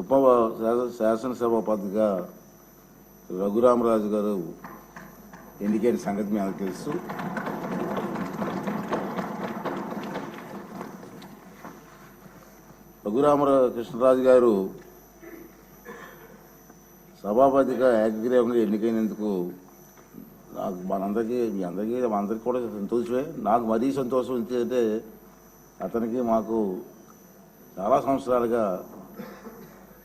ఉప శాసనసభ శాసనసభాపతిగా రఘురామరాజు గారు ఎన్నికైన సంగతి మేము తెలుసు. రఘురామరా కృష్ణరాజు గారు సభాపతిగా ఏకగ్రీవంగా ఎన్నికైనందుకు నాకు మనందరికీ మీ అందరికీ అందరికీ కూడా సంతోషమే. నాకు మరీ సంతోషం ఎందుకంటే అతనికి మాకు చాలా సంవత్సరాలుగా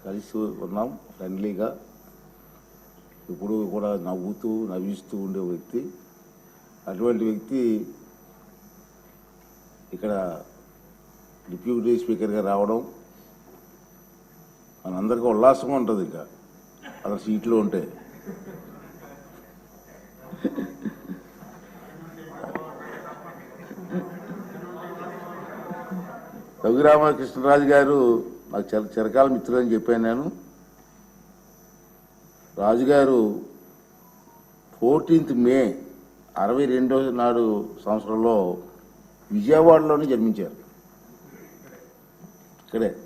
కలిసి ఉన్నాం ఫ్రెండ్లీగా. ఇప్పుడు కూడా నవ్వుతూ నవ్విస్తూ ఉండే వ్యక్తి. అటువంటి వ్యక్తి ఇక్కడ డిప్యూటీ స్పీకర్గా రావడం మనందరికీ ఉల్లాసంగా ఉంటుంది ఇంకా. అతను సీట్లో ఉంటే. రఘురామకృష్ణరాజు గారు నాకు చిర చిరకాల మిత్రులని అని చెప్పాను నేను. రాజుగారు ఫోర్టీన్త్ మే అరవై రెండో నాడు సంవత్సరంలో విజయవాడలోనే జన్మించారు. ఇక్కడే.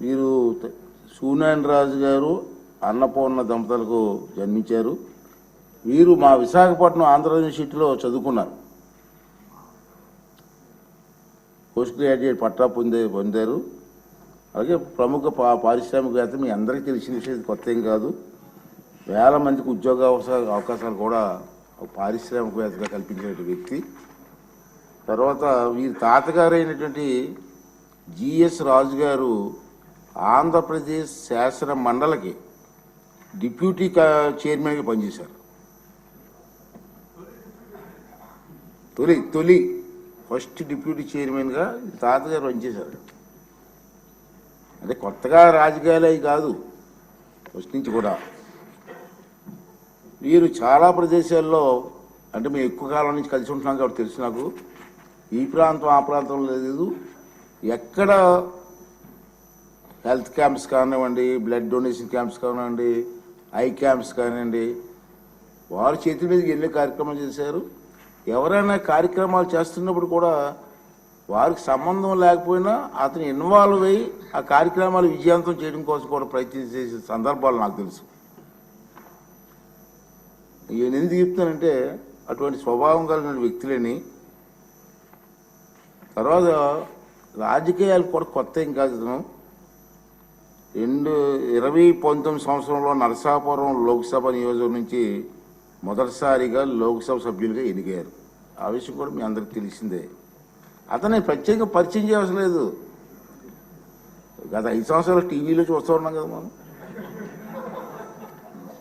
వీరు త- సూనాయన రాజు గారు అన్నపూర్ణ దంపతులకు జన్మించారు. వీరు మా విశాఖపట్నం ఆంధ్ర యూనివర్సిటీలో చదువుకున్నారు. పోస్ట్ గ్రాడ్యుయేట్ పట్టా పొందే పొందారు. అలాగే ప్రముఖ పా- పారిశ్రామికవేత్త మీ అందరికీ తెలిసిన విషయం కొత్త ఏం కాదు. వేల మందికి ఉద్యోగ అవకాశాలు కూడా ఒక పారిశ్రామికవేత్తగా కల్పించిన వ్యక్తి. తర్వాత వీరి తాతగారు అయినటువంటి జిఎస్ రాజు గారు ఆంధ్రప్రదేశ్ శాసన మండలికి డిప్యూటీ కా- చైర్మన్గా పనిచేశారు. తొలి తొలి ఫస్ట్ డిప్యూటీ చైర్మన్గా తాతగారు పనిచేశారు. అంటే కొత్తగా రాజకీయాలు అవి కాదు ఫస్ట్ నుంచి కూడా. వీరు చాలా ప్రదేశాల్లో అంటే మేము ఎక్కువ కాలం నుంచి కలిసి ఉంటున్నాం కాబట్టి తెలుసు నాకు. ఈ ప్రాంతం ఆ ప్రాంతం లేదు. ఎక్కడ హెల్త్ క్యాంప్స్ కానివ్వండి బ్లడ్ డొనేషన్ క్యాంప్స్ కానివ్వండి ఐ క్యాంప్స్ కానివ్వండి వారు చేతి మీదకి ఎన్నో కార్యక్రమాలు చేశారు. ఎవరైనా కార్యక్రమాలు చేస్తున్నప్పుడు కూడా వారికి సంబంధం లేకపోయినా అతను ఇన్వాల్వ్ అయ్యి ఆ కార్యక్రమాలు విజయవంతం చేయడం కోసం కూడా ప్రయత్నం చేసే సందర్భాలు నాకు తెలుసు. నేను ఎందుకు చెప్తానంటే అటువంటి స్వభావం కలిగిన వ్యక్తులని తర్వాత రాజకీయాలు కూడా కొత్త ఏం కాదు ఇతను రెండు ఇరవై పంతొమ్మిది సంవత్సరంలో నరసాపురం లోక్సభ నియోజకం నుంచి మొదటిసారిగా లోక్సభ సభ్యులుగా ఎన్నికయ్యారు. ఆ విషయం కూడా మీ అందరికి తెలిసిందే. అతన్ని ప్రత్యేకంగా పరిచయం చేయవలసిన లేదు. గత ఐదు సంవత్సరాలు టీవీలో చూస్తూ ఉన్నాం కదా మనం.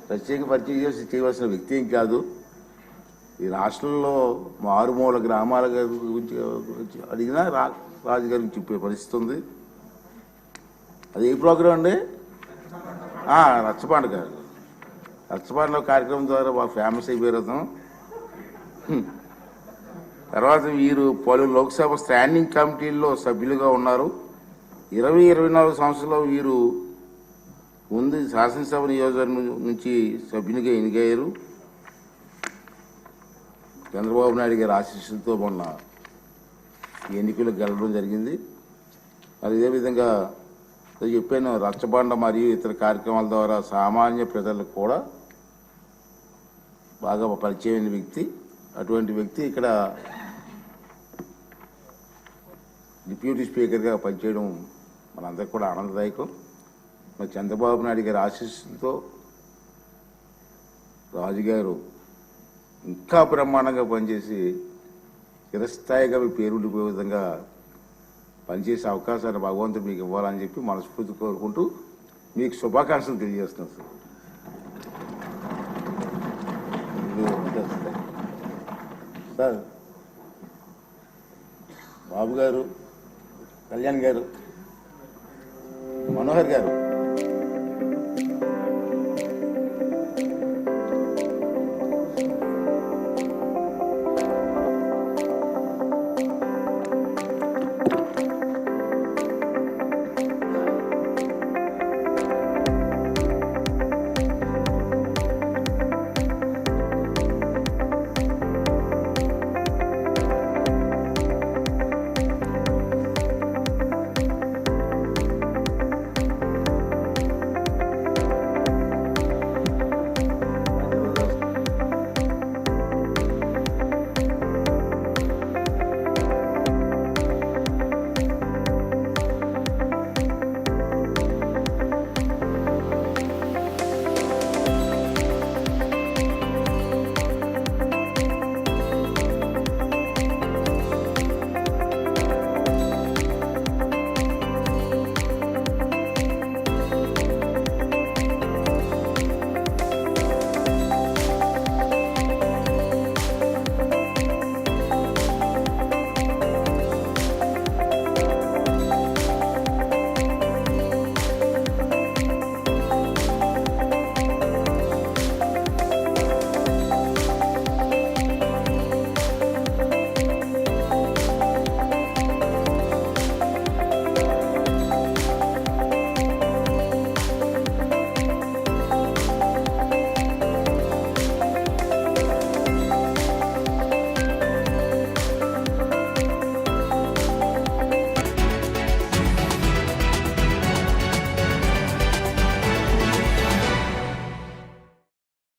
ప్రత్యేక పరిచయం చేసి చేయవలసిన వ్యక్తి ఏం కాదు. ఈ రాష్ట్రంలో మారుమూల గ్రామాల గురించి గురించి అడిగినా రా రాజుగారి గురించి చెప్పే పరిస్థితి ఉంది. అది ఏ ప్రోగ్రాం అండి? రచ్చపాండ గారు. రచ్చబండలో కార్యక్రమం ద్వారా బాగా ఫేమస్ అయిపోయారు అతను. తర్వాత వీరు పలు లోక్సభ స్టాండింగ్ కమిటీల్లో సభ్యులుగా ఉన్నారు. ఇరవై ఇరవై నాలుగు సంవత్సరంలో వీరు ముందు శాసనసభ నియోజకవర్గం నుంచి సభ్యునిగా ఎన్నికయ్యారు. చంద్రబాబు నాయుడు గారి ఆశీస్సులతో మొన్న ఎన్నికలు గెలవడం జరిగింది. మరి ఇదే విధంగా చెప్పాను రచ్చబండ మరియు ఇతర కార్యక్రమాల ద్వారా సామాన్య ప్రజలకు కూడా బాగా పరిచయమైన వ్యక్తి. అటువంటి వ్యక్తి ఇక్కడ డిప్యూటీ స్పీకర్గా పనిచేయడం మనందరికి కూడా ఆనందదాయకం మరి చంద్రబాబు నాయుడు గారి ఆశీస్సులతో రాజుగారు ఇంకా బ్రహ్మాండంగా పనిచేసి చిరస్థాయిగా మీ పేరు ఉండిపోయే విధంగా పనిచేసే అవకాశాన్ని భగవంతుడు మీకు ఇవ్వాలని చెప్పి మనస్ఫూర్తి కోరుకుంటూ మీకు శుభాకాంక్షలు తెలియజేస్తున్నాను సార్ సార్. సార్ బాబు గారు కళ్యాణ్ గారు మనోహర్ గారు.